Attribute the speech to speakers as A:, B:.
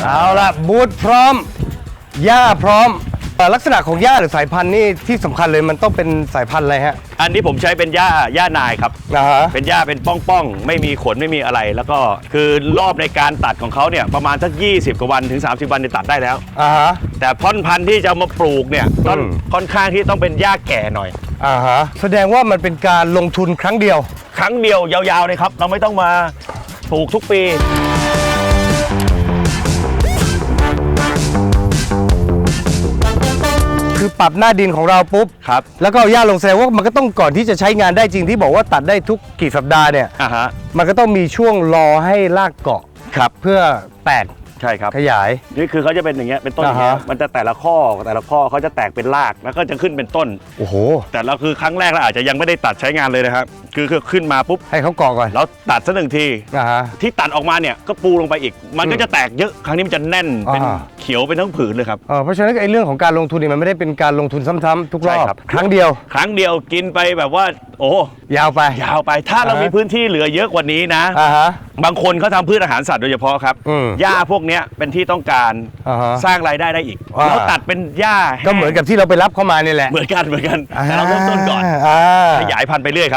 A: เอาละบูธพร้อมหญ้าพร้อมเอ่อลักษณะของหญ้าหรือสายพันธุ์นี่ที่สำคัญเลยมันต้องเป็นสายพันธุ์อะไรฮะ
B: อันนี้ผมใช้เป็นหญ้าหญ้านายครับ
A: นะฮะ
B: เป็นหญ้าเป็นป้องๆ ไม่มีขนไม่มีอะไร แล้วก็คือรอบในการตัดของเขาเนี่ยประมาณสัก 20 กว่าวันถึง 30 วันเนี่ยตัดได้แล้ว
A: อ่าฮะ
B: แต่ท่อนพันธุ์ที่จะเอามาปลูกเนี่ยต้น
A: อืม
B: ค่อนข้างที่ต้องเป็นหญ้าแก่หน่อย
A: อ่าฮะแสดงว่ามันเป็นการลงทุนครั้งเดียว
B: ครั้งเดียวยาวๆเลยครับ เราไม่ต้องมาปลูกทุกปี
A: คือปรับหน้าดินของเราปุ๊บ
B: ครับ
A: แล้วก็เอาหญ้าลงแสดงว่ามันก็ต้องก่อนที่จะใช้งานได้จริงที่บอกว่าตัดได้ทุกกี่สัปดาห์เนี่ย
B: อ่าฮะ
A: มันก็ต้องมีช่วงรอให้รากเกาะ
B: ครับ
A: เพื่อแตก
B: ใช่ครับ
A: ขยาย
B: นี่คือเขาจะเป็นอย่างเงี้ย เป็นต้นอย่างเงี้ย
A: อ่าฮะ
B: มันจะแต่ละข้อแต่ละข้อเขาจะแตกเป็นราก แล้วก็จะขึ้นเป็นต้น
A: โอ้โห
B: แต่เราคือครั้งแรกเราอาจจะยังไม่ได้ตัดใช้งานเลยนะครับ คือคือขึ้นมาปุ๊บ
A: ให้เขาเกาะก่อน
B: เราตัดสักหนึ่งที
A: อ่าฮะ
B: ที่ตัดออกมาเนี่ยก็ปูลงไปอีก มันก็จะแตกเยอะ ครั้งนี้มันจะแน่น เป็น
A: อ่า
B: เขียวเป็นทั้งผืนเลยครับ
A: เออเพราะฉะนั้นไอ้เรื่องของการลงทุนเนี่ยมันไม่ได้เป็นการลงทุนซ้ำๆทุกรอบ
B: ใช่ครับ
A: ครั้งเดียว
B: ครั้งเดียวกินไปแบบว่า โอ้
A: ยาวไป
B: ยาวไปถ้าเรา
A: อ่าฮะ
B: มีพื้นที่เหลือเยอะกว่านี้นะ
A: อ่าฮะ
B: บางคนเขาทำพืชอาหารสัตว์โดยเฉพาะครับ
A: อืม
B: หญ้าพวกเนี้ยเป็นที่ต้องการ
A: อ่าฮะ
B: สร้างรายได้ได้อีก
A: อ่า
B: เราตัดเป็นหญ้า
A: ก็เหมือนกับที่เราไปรับเข้ามานี่แหละ
B: เหมือนกันเหมือนกันแต่เราเริ่มต้นก่อน
A: อ่า
B: ขยายพันธุ์ไปเรื่อยครับ